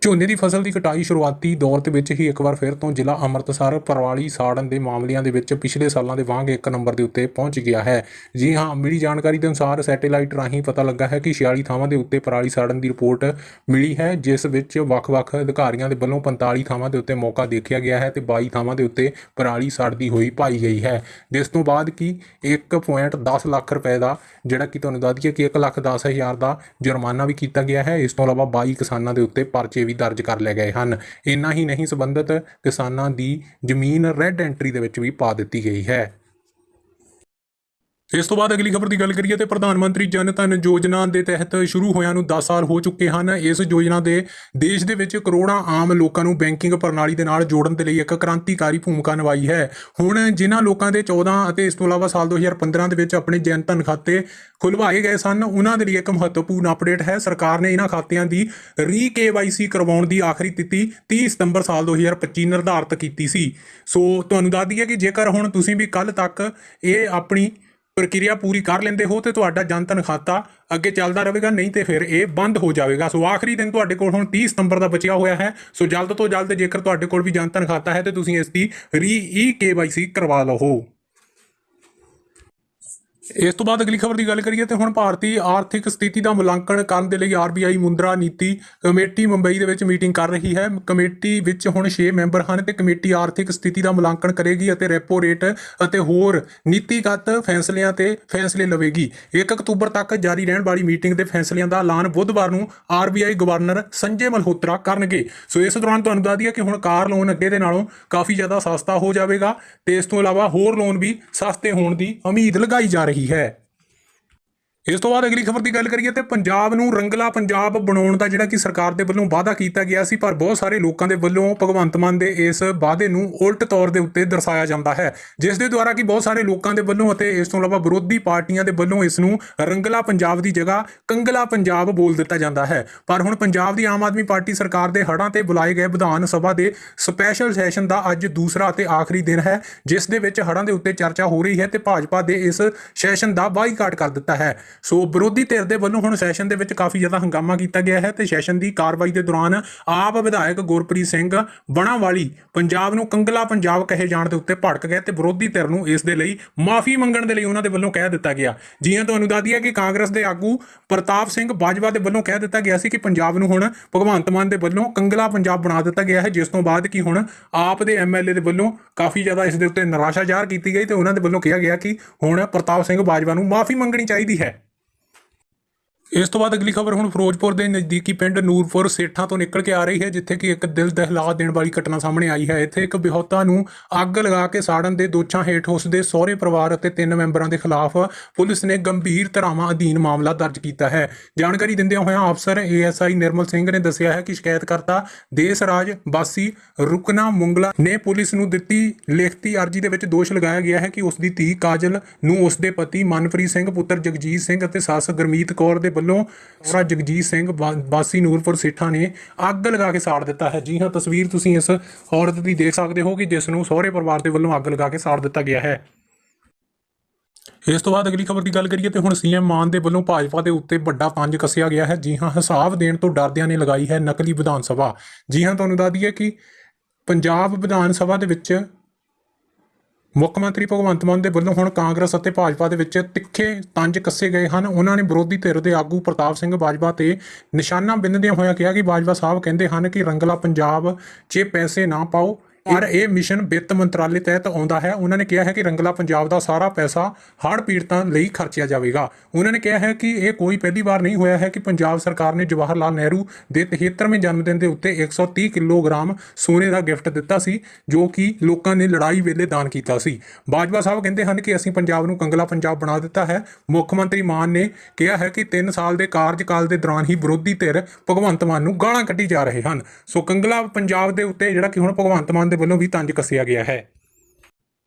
ਝੋਨੇ ਦੀ ਫਸਲ ਦੀ ਕਟਾਈ ਸ਼ੁਰੂਆਤੀ ਦੌਰ ਦੇ ਵਿੱਚ ਹੀ ਇੱਕ ਵਾਰ ਫਿਰ ਤੋਂ ਜ਼ਿਲ੍ਹਾ ਅੰਮ੍ਰਿਤਸਰ ਪਰਾਲੀ ਸਾੜਨ ਦੇ ਮਾਮਲਿਆਂ ਦੇ ਵਿੱਚ ਪਿਛਲੇ ਸਾਲਾਂ ਦੇ ਵਾਂਗ ਇੱਕ ਨੰਬਰ ਦੇ ਉੱਤੇ ਪਹੁੰਚ ਗਿਆ ਹੈ। ਜੀ ਹਾਂ, ਮਿਲੀ ਜਾਣਕਾਰੀ ਦੇ ਅਨੁਸਾਰ ਸੈਟੇਲਾਈਟ ਰਾਹੀਂ ਪਤਾ ਲੱਗਾ ਹੈ ਕਿ 46 ਥਾਵਾਂ ਦੇ ਉੱਤੇ ਪਰਾਲੀ ਸਾੜਨ ਦੀ ਰਿਪੋਰਟ ਮਿਲੀ ਹੈ, ਜਿਸ ਵਿੱਚ ਵੱਖ-ਵੱਖ ਅਧਿਕਾਰੀਆਂ ਦੇ ਵੱਲੋਂ 45 ਥਾਵਾਂ ਦੇ ਉੱਤੇ ਮੌਕਾ ਦੇਖਿਆ ਗਿਆ ਹੈ ਤੇ 22 ਥਾਵਾਂ ਦੇ ਉੱਤੇ ਪਰਾਲੀ ਸਾੜਦੀ ਹੋਈ ਪਾਈ ਗਈ ਹੈ। ਜਿਸ ਤੋਂ ਬਾਅਦ ਕਿ 1.10 ਲੱਖ ਰੁਪਏ ਦਾ, ਜਿਹੜਾ ਕਿ ਤੁਹਾਨੂੰ ਦੱਸ ਦਈਏ ਕਿ 1 ਲੱਖ 10 ਹਜ਼ਾਰ ਦਾ ਜੁਰਮਾਨਾ ਵੀ ਕੀਤਾ ਗਿਆ ਹੈ। ਇਸ ਤੋਂ ਇਲਾਵਾ 22 ਕਿਸਾਨਾਂ ਦੇ ਉੱਤੇ ਪਰਚੇ ਵੀ ਦਰਜ ਕਰ ਲਏ ਗਏ ਹਨ। ਇੰਨਾ ਹੀ ਨਹੀਂ, ਸੰਬੰਧਿਤ ਕਿਸਾਨਾਂ ਦੀ ਜ਼ਮੀਨ ਰੈੱਡ ਐਂਟਰੀ ਦੇ ਵਿੱਚ ਵੀ ਪਾ ਦਿੱਤੀ ਗਈ ਹੈ। ਇਸ ਤੋਂ ਬਾਅਦ ਅਗਲੀ ਖਬਰ ਦੀ ਗੱਲ ਕਰੀਏ ਤੇ ਪ੍ਰਧਾਨ ਮੰਤਰੀ ਜਨ ਧਨ ਯੋਜਨਾ ਦੇ ਤਹਿਤ ਸ਼ੁਰੂ ਹੋਇਆਂ ਨੂੰ 10 ਸਾਲ ਹੋ ਚੁੱਕੇ ਹਨ। ਇਸ ਯੋਜਨਾ ਦੇ ਦੇਸ਼ ਦੇ ਵਿੱਚ ਕਰੋੜਾਂ ਆਮ ਲੋਕਾਂ ਨੂੰ ਬੈਂਕਿੰਗ ਪ੍ਰਣਾਲੀ ਦੇ ਨਾਲ ਜੋੜਨ ਦੇ ਲਈ ਇੱਕ ਕ੍ਰਾਂਤੀਕਾਰੀ ਭੂਮਿਕਾ ਨਿਭਾਈ ਹੈ। ਹੁਣ ਜਿਨ੍ਹਾਂ ਲੋਕਾਂ ਦੇ 14 ਅਤੇ ਇਸ ਤੋਂ ਇਲਾਵਾ ਸਾਲ 2015 ਦੇ ਵਿੱਚ ਆਪਣੇ ਜਨ ਧਨ ਖਾਤੇ ਖੁਲਵਾਏ ਗਏ ਸਨ, ਉਹਨਾਂ ਦੇ ਲਈ ਇੱਕ ਮਹੱਤਵਪੂਰਨ ਅਪਡੇਟ ਹੈ। ਸਰਕਾਰ ਨੇ ਇਹਨਾਂ ਖਾਤਿਆਂ ਦੀ ਰੀ ਕੇਵਾਈਸੀ ਕਰਵਾਉਣ ਦੀ ਆਖਰੀ ਤਿਥੀ 30 ਸਤੰਬਰ ਸਾਲ 2025 ਨਿਰਧਾਰਤ ਕੀਤੀ ਸੀ। ਸੋ ਤੁਹਾਨੂੰ ਦੱਸ ਦਈਏ ਕਿ ਜੇਕਰ ਹੁਣ ਤੁਸੀਂ ਵੀ ਕੱਲ ਤੱਕ ਇਹ ਆਪਣੀ ਪ੍ਰਕਿਰਿਆ ਪੂਰੀ ਕਰ ਲੈਂਦੇ ਹੋ ਤੇ ਤੁਹਾਡਾ ਜਨਧਨ ਖਾਤਾ ਅੱਗੇ ਚੱਲਦਾ ਰਹੇਗਾ, ਨਹੀਂ ਤੇ ਫਿਰ ਇਹ ਬੰਦ ਹੋ ਜਾਵੇਗਾ। ਸੋ ਆਖਰੀ ਦਿਨ ਤੁਹਾਡੇ ਕੋਲ ਹੁਣ 30 ਸਤੰਬਰ ਦਾ ਬਚਿਆ ਹੋਇਆ ਹੈ। ਸੋ ਜਲਦ ਤੋਂ ਜਲਦ ਜੇਕਰ ਤੁਹਾਡੇ ਕੋਲ ਵੀ ਜਨਧਨ ਖਾਤਾ ਹੈ ਤੇ ਤੁਸੀਂ ਇਸ ਦੀ ਰੀ ਈ ਕੇਵਾਈਸੀ ਕਰਵਾ ਲਓ। ਇਸ ਤੋਂ ਬਾਅਦ ਅਗਲੀ ਖਬਰ ਦੀ ਗੱਲ ਕਰੀਏ ਤੇ ਹੁਣ ਭਾਰਤੀ ਆਰਥਿਕ ਸਥਿਤੀ ਦਾ ਮੁਲਾਂਕਣ ਕਰਨ ਦੇ ਲਈ ਆਰਬੀਆਈ ਮੁੰਦਰਾ ਨੀਤੀ ਕਮੇਟੀ ਮੁੰਬਈ ਦੇ ਵਿੱਚ ਮੀਟਿੰਗ ਕਰ ਰਹੀ ਹੈ। ਕਮੇਟੀ ਵਿੱਚ ਹੁਣ 6 ਮੈਂਬਰ ਹਨ ਤੇ ਕਮੇਟੀ ਆਰਥਿਕ ਸਥਿਤੀ ਦਾ ਮੁਲਾਂਕਣ ਕਰੇਗੀ ਅਤੇ ਰੈਪੋ ਰੇਟ ਅਤੇ ਹੋਰ ਨੀਤੀਗਤ ਫੈਸਲਿਆਂ ਤੇ ਫੈਸਲੇ ਲਵੇਗੀ। 1 ਅਕਤੂਬਰ ਤੱਕ ਜਾਰੀ ਰਹਿਣ ਵਾਲੀ ਮੀਟਿੰਗ ਦੇ ਫੈਸਲਿਆਂ ਦਾ ਐਲਾਨ ਬੁੱਧਵਾਰ ਨੂੰ ਆਰਬੀਆਈ ਗਵਰਨਰ ਸੰਜੇ ਮਲਹੋਤਰਾ ਕਰਨਗੇ। ਸੋ ਇਸ ਦੌਰਾਨ ਤੁਹਾਨੂੰ ਦੱਸ ਦਈਏ ਕਿ ਹੁਣ ਕਾਰ ਲੋਨ ਅੱਗੇ ਦੇ ਨਾਲੋਂ ਕਾਫੀ ਜ਼ਿਆਦਾ ਸਸਤਾ ਹੋ ਜਾਵੇਗਾ ਤੇ ਇਸ ਤੋਂ ਇਲਾਵਾ ਹੋਰ ਲੋਨ ਵੀ ਸਸਤੇ ਹੋਣ ਦੀ ਉਮੀਦ ਲਗਾਈ ਜਾ ਰਹੀ ਹੈ। ਇਸ ਤੋਂ ਬਾਅਦ ਅਗਲੀ ਖਬਰ ਦੀ ਗੱਲ ਕਰੀਏ ਤੇ ਪੰਜਾਬ ਨੂੰ ਰੰਗਲਾ ਪੰਜਾਬ ਬਣਾਉਣ ਦਾ ਜਿਹੜਾ ਕਿ ਸਰਕਾਰ ਦੇ ਵੱਲੋਂ ਵਾਅਦਾ ਕੀਤਾ ਗਿਆ ਸੀ, ਪਰ ਬਹੁਤ ਸਾਰੇ ਲੋਕਾਂ ਦੇ ਵੱਲੋਂ ਭਗਵੰਤ ਮਾਨ ਦੇ ਇਸ ਵਾਅਦੇ ਨੂੰ ਉਲਟ ਤੌਰ ਦੇ ਉੱਤੇ ਦਰਸਾਇਆ ਜਾਂਦਾ ਹੈ, ਜਿਸ ਦੇ ਦੁਆਰਾ ਕਿ ਬਹੁਤ ਸਾਰੇ ਲੋਕਾਂ ਦੇ ਵੱਲੋਂ ਅਤੇ ਇਸ ਤੋਂ ਇਲਾਵਾ ਵਿਰੋਧੀ ਪਾਰਟੀਆਂ ਦੇ ਵੱਲੋਂ ਇਸ ਨੂੰ ਰੰਗਲਾ ਪੰਜਾਬ ਦੀ ਜਗ੍ਹਾ ਕੰਗਲਾ ਪੰਜਾਬ ਬੋਲ ਦਿੱਤਾ ਜਾਂਦਾ ਹੈ। ਪਰ ਹੁਣ ਪੰਜਾਬ ਦੀ ਆਮ ਆਦਮੀ ਪਾਰਟੀ ਸਰਕਾਰ ਦੇ ਹੜਾਂ ਤੇ ਬੁਲਾਏ ਗਏ ਵਿਧਾਨ ਸਭਾ ਦੇ ਸਪੈਸ਼ਲ ਸੈਸ਼ਨ ਦਾ ਅੱਜ ਦੂਸਰਾ ਅਤੇ ਆਖਰੀ ਦਿਨ ਹੈ, ਜਿਸ ਦੇ ਵਿੱਚ ਹੜਾਂ ਦੇ ਉੱਤੇ ਚਰਚਾ ਹੋ ਰਹੀ ਹੈ ਤੇ ਭਾਜਪਾ ਦੇ ਇਸ ਸੈਸ਼ਨ ਦਾ ਬਾਈਕਾਟ ਕਰ ਦਿੱਤਾ ਹੈ। ਸੋ ਵਿਰੋਧੀ ਧਿਰ ਦੇ ਵੱਲੋਂ ਹੁਣ ਸੈਸ਼ਨ ਦੇ ਵਿੱਚ ਕਾਫੀ ਜ਼ਿਆਦਾ ਹੰਗਾਮਾ ਕੀਤਾ ਗਿਆ ਹੈ ਤੇ ਸੈਸ਼ਨ ਦੀ ਕਾਰਵਾਈ ਦੇ ਦੌਰਾਨ ਆਪ ਵਿਧਾਇਕ ਗੁਰਪ੍ਰੀਤ ਸਿੰਘ ਬਣਾਵਾਲੀ ਪੰਜਾਬ ਨੂੰ ਕੰਗਲਾ ਪੰਜਾਬ ਕਹੇ ਜਾਣ ਦੇ ਉੱਤੇ ਭੜਕ ਗਏ ਤੇ ਵਿਰੋਧੀ ਧਿਰ ਨੂੰ ਇਸ ਦੇ ਲਈ ਮਾਫੀ ਮੰਗਣ ਦੇ ਲਈ ਉਹਨਾਂ ਦੇ ਵੱਲੋਂ ਕਹਿ ਦਿੱਤਾ ਗਿਆ। ਜੀ ਹਾਂ ਤੁਹਾਨੂੰ ਦੱਸ ਦਈਏ ਕਿ ਕਾਂਗਰਸ ਦੇ ਆਗੂ ਪ੍ਰਤਾਪ ਸਿੰਘ ਬਾਜਵਾ ਦੇ ਵੱਲੋਂ ਕਹਿ ਦਿੱਤਾ ਗਿਆ ਸੀ ਕਿ ਪੰਜਾਬ ਨੂੰ ਹੁਣ ਭਗਵੰਤ ਮਾਨ ਦੇ ਵੱਲੋਂ ਕੰਗਲਾ ਪੰਜਾਬ ਬਣਾ ਦਿੱਤਾ ਗਿਆ ਹੈ, ਜਿਸ ਤੋਂ ਬਾਅਦ ਕਿ ਹੁਣ ਆਪ ਦੇ ਐਮਐਲਏ ਦੇ ਵੱਲੋਂ ਕਾਫੀ ਜ਼ਿਆਦਾ ਇਸ ਦੇ ਉੱਤੇ ਨਿਰਾਸ਼ਾ ਜ਼ਾਹਰ ਕੀਤੀ ਗਈ ਤੇ ਉਹਨਾਂ ਦੇ ਵੱਲੋਂ ਕਿਹਾ ਗਿਆ ਕਿ ਹੁਣ ਪ੍ਰਤਾਪ ਸਿੰਘ ਬਾਜਵਾ ਨੂੰ ਮਾਫੀ ਮੰਗਣੀ ਚਾਹੀਦੀ ਹੈ। ਇਸ ਤੋਂ ਬਾਅਦ ਅਗਲੀ ਖਬਰ ਹੁਣ ਫਿਰੋਜ਼ਪੁਰ ਦੇ ਨਜ਼ਦੀਕੀ ਪਿੰਡ ਨੂਰਪੁਰ ਸੇਠਾਂ ਤੋਂ ਨਿਕਲ ਕੇ ਆ ਰਹੀ ਹੈ, ਜਿੱਥੇ ਕਿ ਇੱਕ ਦਿਲ ਦਹਿਲਾ ਦੇਣ ਵਾਲੀ ਘਟਨਾ ਸਾਹਮਣੇ ਆਈ ਹੈ। ਇੱਥੇ ਇੱਕ ਵਿਆਹੁਤਾ ਨੂੰ ਅੱਗ ਲਗਾ ਕੇ ਸਾੜਨ ਦੇ ਦੋਸ਼ਾਂ ਹੇਠ ਉਸ ਦੇ ਸਹੁਰੇ ਪਰਿਵਾਰ ਅਤੇ ਤਿੰਨ ਮੈਂਬਰਾਂ ਦੇ ਖਿਲਾਫ ਪੁਲਿਸ ਨੇ ਗੰਭੀਰ ਧਾਰਾਵਾਂ ਅਧੀਨ ਮਾਮਲਾ ਦਰਜ ਕੀਤਾ ਹੈ। ਜਾਣਕਾਰੀ ਦਿੰਦਿਆਂ ਹੋਇਆਂ ਅਫਸਰ ਏਐਸਆਈ ਨਿਰਮਲ ਸਿੰਘ ਨੇ ਦੱਸਿਆ ਹੈ ਕਿ ਸ਼ਿਕਾਇਤਕਰਤਾ ਦੇਸ ਰਾਜ ਵਾਸੀ ਰੁਕਨਾ ਮੁੰਗਲਾ ਨੇ ਪੁਲਿਸ ਨੂੰ ਦਿੱਤੀ ਲਿਖਤੀ ਅਰਜੀ ਦੇ ਵਿੱਚ ਦੋਸ਼ ਲਗਾਇਆ ਗਿਆ ਹੈ ਕਿ ਉਸ ਦੀ ਧੀ ਕਾਜਲ ਨੂੰ ਉਸ ਦੇ ਪਤੀ ਮਨਪ੍ਰੀਤ ਸਿੰਘ, ਪੁੱਤਰ ਜਗਜੀਤ ਸਿੰਘ ਅਤੇ ਸੱਸ ਗੁਰਮੀਤ ਕੌਰ ਦੇ ਵੱਲੋਂ ਸਰਾ ਜਗਜੀਤ ਸਿੰਘ ਵਾ- ਨੂਰਪੁਰ ਸੇਠਾਂ ਨੇ ਅੱਗ ਲਗਾ ਕੇ ਸਾੜ ਦਿੱਤਾ ਹੈ। ਜੀ ਹਾਂ, ਤਸਵੀਰ ਤੁਸੀਂ ਇਸ ਔਰਤ ਦੀ ਦੇਖ ਸਕਦੇ ਹੋ ਕਿ ਜਿਸ ਨੂੰ ਸਹੁਰੇ ਪਰਿਵਾਰ ਦੇ ਵੱਲੋਂ ਅੱਗ ਲਗਾ ਕੇ ਸਾੜ ਦਿੱਤਾ ਗਿਆ ਹੈ। ਇਸ ਤੋਂ ਬਾਅਦ ਅਗਲੀ ਖਬਰ ਦੀ ਗੱਲ ਕਰੀਏ ਤੇ ਹੁਣ ਸੀਐਮ ਮਾਨ ਦੇ ਵੱਲੋਂ ਭਾਜਪਾ ਦੇ ਉੱਤੇ ਵੱਡਾ ਪੰਜ ਕੱਸਿਆ ਗਿਆ ਹੈ। ਜੀ ਹਾਂ, ਹਿਸਾਬ ਦੇਣ ਤੋਂ ਡਰਦਿਆਂ ਨੇ ਲਗਾਈ ਹੈ ਨਕਲੀ ਵਿਧਾਨ ਸਭਾ। ਜੀ ਹਾਂ, ਤੁਹਾਨੂੰ ਦੱਸ ਦਈਏ ਕਿ ਪੰਜਾਬ ਵਿਧਾਨ ਸਭਾ ਦੇ ਵਿੱਚ ਮੁੱਖ ਮੰਤਰੀ ਭਗਵੰਤ ਮਾਨ ਦੇ ਵੱਲੋਂ ਹੁਣ ਕਾਂਗਰਸ ਅਤੇ ਭਾਜਪਾ ਦੇ ਵਿੱਚ ਤਿੱਖੇ ਤੰਜ ਕੱਸੇ ਗਏ ਹਨ। ਉਹਨਾਂ ਨੇ ਵਿਰੋਧੀ ਧਿਰ ਦੇ ਆਗੂ ਪ੍ਰਤਾਪ ਸਿੰਘ ਬਾਜਵਾ ਤੇ ਨਿਸ਼ਾਨਾ ਬਿੰਨਦਿਆਂ ਹੋਇਆਂ ਕਿਹਾ ਕਿ ਬਾਜਵਾ ਸਾਹਿਬ ਕਹਿੰਦੇ ਹਨ ਕਿ ਰੰਗਲਾ ਪੰਜਾਬ 'ਚ ਪੈਸੇ ਨਾ ਪਾਓ। ਪਰ ਇਹ ਮਿਸ਼ਨ ਵਿੱਤ ਮੰਤਰਾਲੇ ਤਹਿਤ ਆਉਂਦਾ ਹੈ। ਉਹਨਾਂ ਨੇ ਕਿਹਾ ਹੈ ਕਿ ਰੰਗਲਾ ਪੰਜਾਬ ਦਾ ਸਾਰਾ ਪੈਸਾ ਹੜ੍ਹ ਪੀੜਤਾਂ ਲਈ ਖਰਚਿਆ ਜਾਵੇਗਾ। ਉਹਨਾਂ ਨੇ ਕਿਹਾ ਹੈ ਕਿ ਇਹ ਕੋਈ ਪਹਿਲੀ ਵਾਰ ਨਹੀਂ ਹੋਇਆ ਹੈ ਕਿ ਪੰਜਾਬ ਸਰਕਾਰ ਨੇ ਜਵਾਹਰ ਲਾਲ ਨਹਿਰੂ ਦੇ 73ਵੇਂ ਜਨਮ ਦਿਨ ਦੇ ਉੱਤੇ 130 ਕਿਲੋਗ੍ਰਾਮ ਸੋਨੇ ਦਾ ਗਿਫਟ ਦਿੱਤਾ ਸੀ ਜੋ ਕਿ ਲੋਕਾਂ ਨੇ ਲੜਾਈ ਵੇਲੇ ਦਾਨ ਕੀਤਾ ਸੀ। ਬਾਜਵਾ ਸਾਹਿਬ ਕਹਿੰਦੇ ਹਨ ਕਿ ਅਸੀਂ ਪੰਜਾਬ ਨੂੰ ਕੰਗਲਾ ਪੰਜਾਬ ਬਣਾ ਦਿੱਤਾ ਹੈ। ਮੁੱਖ ਮੰਤਰੀ ਮਾਨ ਨੇ ਕਿਹਾ ਹੈ ਕਿ 3 ਸਾਲ ਦੇ ਕਾਰਜਕਾਲ ਦੇ ਦੌਰਾਨ ਹੀ ਵਿਰੋਧੀ ਧਿਰ ਭਗਵੰਤ ਮਾਨ ਨੂੰ ਗਾਲਾਂ ਕੱਢੀ ਜਾ ਰਹੇ ਹਨ। ਸੋ ਕੰਗਲਾ ਪੰਜਾਬ ਦੇ ਉੱਤੇ ਜਿਹੜਾ ਕਿ ਹੁਣ ਭਗਵੰਤ ਮਾਨ ਦੇ ਵੱਲੋਂ ਵੀ ਤੰਜ ਕੱਸਿਆ ਗਿਆ ਹੈ।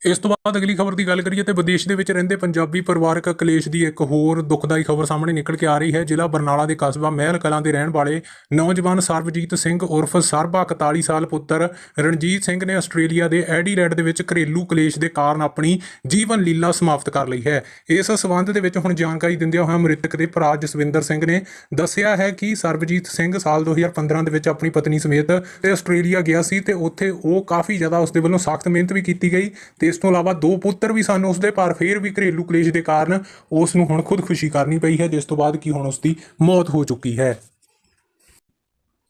ਇਸ ਤੋਂ ਬਾਅਦ ਅਗਲੀ ਖਬਰ ਦੀ ਗੱਲ ਕਰੀਏ ਤੇ ਵਿਦੇਸ਼ ਦੇ ਵਿੱਚ ਰਹਿੰਦੇ ਪੰਜਾਬੀ ਪਰਿਵਾਰਕ ਕਲੇਸ਼ ਦੀ ਇੱਕ ਹੋਰ ਦੁਖਦਾਈ ਖਬਰ ਸਾਹਮਣੇ ਨਿਕਲ ਕੇ ਆ ਰਹੀ ਹੈ। ਜ਼ਿਲ੍ਹਾ ਬਰਨਾਲਾ ਦੇ ਕਸਬਾ ਮਹਿਲ ਕਲਾਂ ਦੇ ਰਹਿਣ ਵਾਲੇ ਨੌਜਵਾਨ ਸਰਬਜੀਤ ਸਿੰਘ ਉਰਫ ਸਰਬਾ 41 ਸਾਲ ਪੁੱਤਰ ਰਣਜੀਤ ਸਿੰਘ ਨੇ ਆਸਟ੍ਰੇਲੀਆ ਦੇ ਐਡੀਲੈਡ ਦੇ ਵਿੱਚ ਘਰੇਲੂ ਕਲੇਸ਼ ਦੇ ਕਾਰਨ ਆਪਣੀ ਜੀਵਨ ਲੀਲਾ ਸਮਾਪਤ ਕਰ ਲਈ ਹੈ। ਇਸ ਸਬੰਧ ਦੇ ਵਿੱਚ ਹੁਣ ਜਾਣਕਾਰੀ ਦਿੰਦਿਆਂ ਹੋਇਆ ਮ੍ਰਿਤਕ ਦੇ ਭਰਾ ਜਸਵਿੰਦਰ ਸਿੰਘ ਨੇ ਦੱਸਿਆ ਹੈ ਕਿ ਸਰਬਜੀਤ ਸਿੰਘ ਸਾਲ 2015 ਦੇ ਵਿੱਚ ਆਪਣੀ ਪਤਨੀ ਸਮੇਤ ਤੇ ਆਸਟ੍ਰੇਲੀਆ ਗਿਆ ਸੀ ਤੇ ਉੱਥੇ ਉਹ ਕਾਫੀ ਜ਼ਿਆਦਾ ਉਸ ਦੇ ਵੱਲੋਂ ਸਖਤ ਮਿਹਨਤ ਵੀ ਕੀਤੀ ਗਈ ਤੇ ਇਸ ਤੋਂ ਇਲਾਵਾ ਦੋ ਪੁੱਤਰ ਵੀ ਸਨ, ਉਸਦੇ ਪਰ ਫਿਰ ਵੀ ਘਰੇਲੂ ਕਲੇਸ਼ ਦੇ ਕਾਰਨ ਉਸ ਨੂੰ ਹੁਣ ਖੁਦਕੁਸ਼ੀ ਕਰਨੀ ਪਈ ਹੈ, ਜਿਸ ਤੋਂ ਬਾਅਦ ਕੀ ਹੁਣ ਉਸ ਦੀ ਮੌਤ ਹੋ ਚੁੱਕੀ ਹੈ।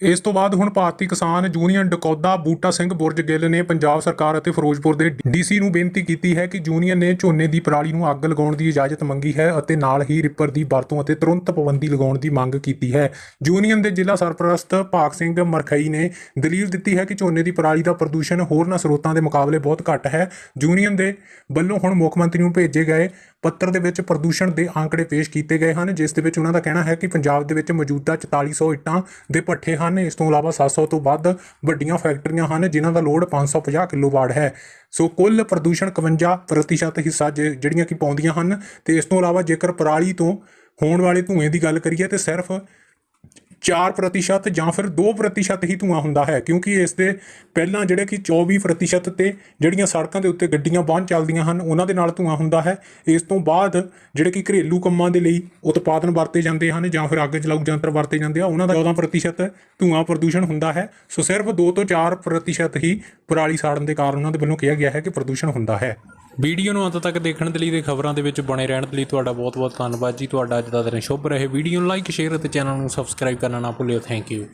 ਇਸ ਤੋਂ ਬਾਅਦ ਹੁਣ ਭਾਰਤੀ ਕਿਸਾਨ ਯੂਨੀਅਨ ਡਕੌਦਾ ਬੂਟਾ ਸਿੰਘ ਬੁਰਜ ਗਿੱਲ ਨੇ ਪੰਜਾਬ ਸਰਕਾਰ ਅਤੇ ਫਿਰੋਜ਼ਪੁਰ ਦੇ ਡੀਸੀ ਨੂੰ ਬੇਨਤੀ ਕੀਤੀ ਹੈ ਕਿ ਯੂਨੀਅਨ ਨੇ ਝੋਨੇ ਦੀ ਪਰਾਲੀ ਨੂੰ ਅੱਗ ਲਗਾਉਣ ਦੀ ਇਜਾਜ਼ਤ ਮੰਗੀ ਹੈ ਅਤੇ ਨਾਲ ਹੀ ਰਿਪਰ ਦੀ ਵਰਤੋਂ ਅਤੇ ਤੁਰੰਤ ਪਾਬੰਦੀ ਲਗਾਉਣ ਦੀ ਮੰਗ ਕੀਤੀ ਹੈ। ਯੂਨੀਅਨ ਦੇ ਜ਼ਿਲ੍ਹਾ ਸਰਪ੍ਰਸਤ ਭਾਗ ਸਿੰਘ ਮਰਖਈ ਨੇ ਦਲੀਲ ਦਿੱਤੀ ਹੈ ਕਿ ਝੋਨੇ ਦੀ ਪਰਾਲੀ ਦਾ ਪ੍ਰਦੂਸ਼ਣ ਹੋਰਨਾਂ ਸਰੋਤਾਂ ਦੇ ਮੁਕਾਬਲੇ ਬਹੁਤ ਘੱਟ ਹੈ। ਯੂਨੀਅਨ ਦੇ ਵੱਲੋਂ ਹੁਣ ਮੁੱਖ ਮੰਤਰੀ ਨੂੰ ਭੇਜੇ ਗਏ ਪੱਤਰ ਦੇ ਵਿੱਚ ਪ੍ਰਦੂਸ਼ਣ ਦੇ ਆંકੜੇ ਪੇਸ਼ ਕੀਤੇ ਗਏ ਹਨ, ਜਿਸ ਦੇ ਵਿੱਚ ਉਹਨਾਂ ਦਾ ਕਹਿਣਾ ਹੈ ਕਿ ਪੰਜਾਬ ਦੇ ਵਿੱਚ ਮੌਜੂਦਾ 4400 ਇੱਟਾਂ ਦੇ ਭੱਠੇ ਹਨ। ਇਸ ਤੋਂ ਇਲਾਵਾ 700 ਤੋਂ ਵੱਧ ਵੱਡੀਆਂ ਫੈਕਟਰੀਆਂ ਹਨ, ਜਿਨ੍ਹਾਂ ਦਾ ਲੋਡ 550 ਕਿਲੋਵਾਟ ਹੈ। ਸੋ ਕੁੱਲ ਪ੍ਰਦੂਸ਼ਣ 51% ਪ੍ਰਤੀਸ਼ਤ ਹਿੱਸਾ ਜਿਹੜੀਆਂ ਕਿ ਪਾਉਂਦੀਆਂ ਹਨ। ਤੇ ਇਸ ਤੋਂ ਇਲਾਵਾ ਜੇਕਰ ਪਰਾਲੀ ਤੋਂ ਹੋਣ ਵਾਲੇ ਧੂਏ ਦੀ ਗੱਲ ਕਰੀਏ, ਤੇ ਸਿਰਫ 4% ਜਾਂ ਫਿਰ 2% ਹੀ ਧੂਆਂ ਹੁੰਦਾ ਹੈ, ਕਿਉਂਕਿ ਇਸ ਦੇ ਪਹਿਲਾਂ ਜਿਹੜੇ ਕਿ 24% ਤੇ ਜਿਹੜੀਆਂ ਸੜਕਾਂ ਦੇ ਉੱਤੇ ਗੱਡੀਆਂ, ਵਾਹਨ ਚੱਲਦੀਆਂ ਹਨ, ਉਹਨਾਂ ਦੇ ਨਾਲ ਧੂਆਂ ਹੁੰਦਾ ਹੈ। ਇਸ ਤੋਂ ਬਾਅਦ ਜਿਹੜੇ ਕਿ ਘਰੇਲੂ ਕੰਮਾਂ ਦੇ ਲਈ ਉਤਪਾਦਨ ਵਰਤੇ ਜਾਂਦੇ ਹਨ ਜਾਂ ਫਿਰ ਅੱਗ ਜਲਾਊ ਯੰਤਰ ਵਰਤੇ ਜਾਂਦੇ ਆ, ਉਹਨਾਂ ਦਾ 14% ਧੂਆਂ ਪ੍ਰਦੂਸ਼ਣ ਹੁੰਦਾ ਹੈ। ਸੋ ਸਿਰਫ 2 ਤੋਂ 4% ਹੀ ਪਰਾਲੀ ਸਾੜਨ ਦੇ ਕਾਰਨ ਉਹਨਾਂ ਦੇ ਵੱਲੋਂ ਕਿਹਾ ਗਿਆ ਹੈ ਕਿ ਪ੍ਰਦੂਸ਼ਣ ਹੁੰਦਾ ਹੈ। ਵੀਡੀਓ ਨੂੰ ਅੰਤ ਤੱਕ ਦੇਖਣ ਦੇ ਲਈ ਤੇ ਖਬਰਾਂ ਦੇ ਵਿੱਚ ਬਣੇ ਰਹਿਣ ਦੇ ਲਈ ਤੁਹਾਡਾ ਬਹੁਤ-ਬਹੁਤ ਧੰਨਵਾਦ ਜੀ। ਤੁਹਾਡਾ ਅੱਜ ਦਾ ਦਿਨ ਸ਼ੁਭ ਰਹੇ। ਵੀਡੀਓ ਨੂੰ ਲਾਈਕ, ਸ਼ੇਅਰ ਅਤੇ ਚੈਨਲ ਨੂੰ ਸਬਸਕ੍ਰਾਈਬ ਕਰਨਾ ਨਾ ਭੁੱਲਿਓ। Thank you